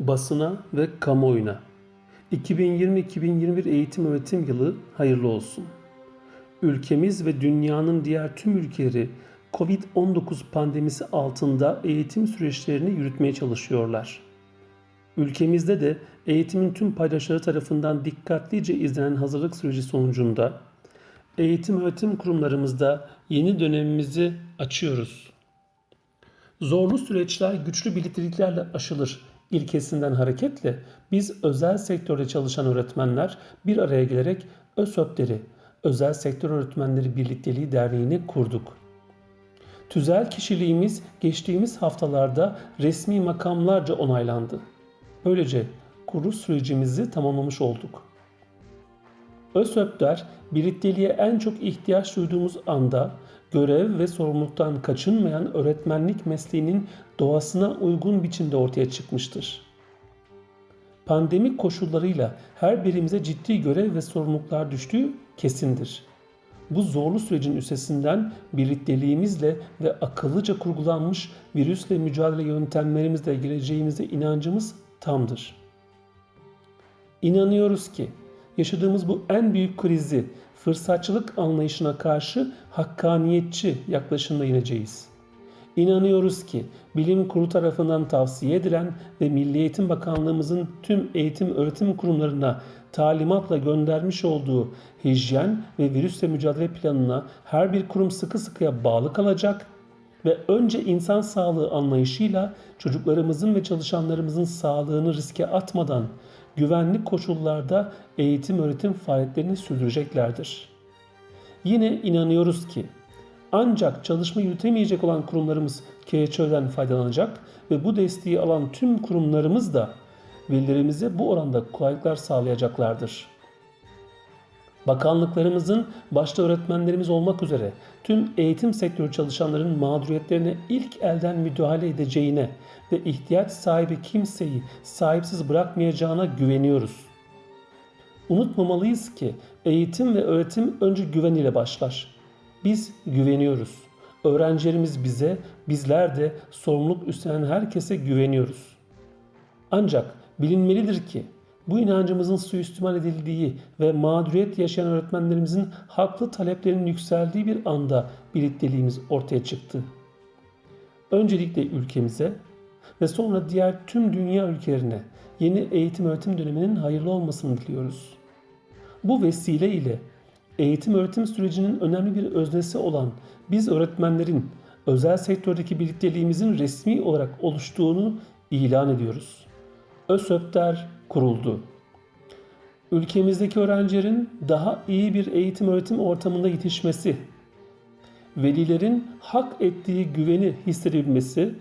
basına ve kamuoyuna 2020-2021 eğitim öğretim yılı hayırlı olsun. Ülkemiz ve dünyanın diğer tüm ülkeleri Covid-19 pandemisi altında eğitim süreçlerini yürütmeye çalışıyorlar. Ülkemizde de eğitimin tüm paydaşları tarafından dikkatlice izlenen hazırlık süreci sonucunda eğitim öğretim kurumlarımızda yeni dönemimizi açıyoruz. Zorlu süreçler güçlü birlikteliklerle aşılır ilkesinden hareketle biz özel sektörde çalışan öğretmenler bir araya gelerek ÖSÖP'leri, Özel Sektör Öğretmenleri Birlikteliği Derneği'ni kurduk. Tüzel kişiliğimiz geçtiğimiz haftalarda resmi makamlarca onaylandı. Böylece kuruluş sürecimizi tamamlamış olduk. ÖSÖP'ler birlikteliğe en çok ihtiyaç duyduğumuz anda görev ve sorumluluktan kaçınmayan öğretmenlik mesleğinin doğasına uygun biçimde ortaya çıkmıştır. Pandemik koşullarıyla her birimize ciddi görev ve sorumluluklar düştüğü kesindir. Bu zorlu sürecin üstesinden birlikteliğimizle ve akıllıca kurgulanmış virüsle mücadele yöntemlerimizle geleceğimize inancımız tamdır. İnanıyoruz ki yaşadığımız bu en büyük krizi fırsatçılık anlayışına karşı hakkaniyetçi yaklaşımla yeneceğiz. İnanıyoruz ki bilim kurulu tarafından tavsiye edilen ve Milli Eğitim Bakanlığımızın tüm eğitim öğretim kurumlarına talimatla göndermiş olduğu hijyen ve virüsle mücadele planına her bir kurum sıkı sıkıya bağlı kalacak ve önce insan sağlığı anlayışıyla çocuklarımızın ve çalışanlarımızın sağlığını riske atmadan güvenli koşullarda eğitim öğretim faaliyetlerini sürdüreceklerdir. Yine inanıyoruz ki ancak çalışma yürütemeyecek olan kurumlarımız KHÖ'den faydalanacak ve bu desteği alan tüm kurumlarımız da velilerimize bu oranda kolaylıklar sağlayacaklardır. Bakanlıklarımızın başta öğretmenlerimiz olmak üzere tüm eğitim sektörü çalışanların mağduriyetlerine ilk elden müdahale edeceğine ve ihtiyaç sahibi kimseyi sahipsiz bırakmayacağına güveniyoruz. Unutmamalıyız ki eğitim ve öğretim önce güven ile başlar. Biz güveniyoruz. Öğrencilerimiz bize, bizler de sorumluluk üstlenen herkese güveniyoruz. Ancak bilinmelidir ki bu inancımızın suistimal edildiği ve mağduriyet yaşayan öğretmenlerimizin haklı taleplerinin yükseldiği bir anda birlikteliğimiz ortaya çıktı. Öncelikle ülkemize ve sonra diğer tüm dünya ülkelerine yeni eğitim öğretim döneminin hayırlı olmasını diliyoruz. Bu vesile ile eğitim öğretim sürecinin önemli bir öznesi olan biz öğretmenlerin özel sektördeki birlikteliğimizin resmi olarak oluştuğunu ilan ediyoruz. ÖSÖP'ler kuruldu. Ülkemizdeki öğrencilerin daha iyi bir eğitim öğretim ortamında yetişmesi, velilerin hak ettiği güveni hissedebilmesi,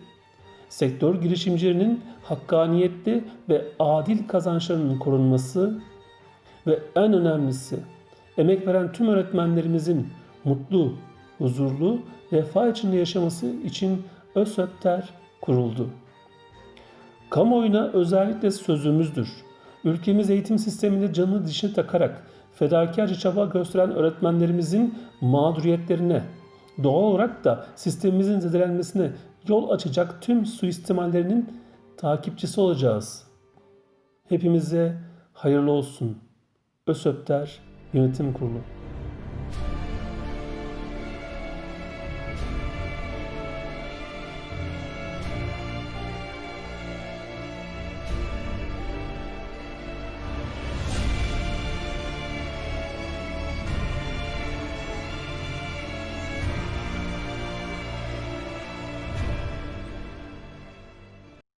sektör girişimcilerinin hakkaniyetli ve adil kazançlarının korunması ve en önemlisi emek veren tüm öğretmenlerimizin mutlu, huzurlu, refah içinde yaşaması için ÖSÖP'ter kuruldu. Kamuoyuna özellikle sözümüzdür. Ülkemiz eğitim sisteminde canını dişine takarak fedakarca çaba gösteren öğretmenlerimizin mağduriyetlerine, doğal olarak da sistemimizin zedelenmesine yol açacak tüm suistimallerinin takipçisi olacağız. Hepimize hayırlı olsun. ÖSÖP'ter Yönetim Kurulu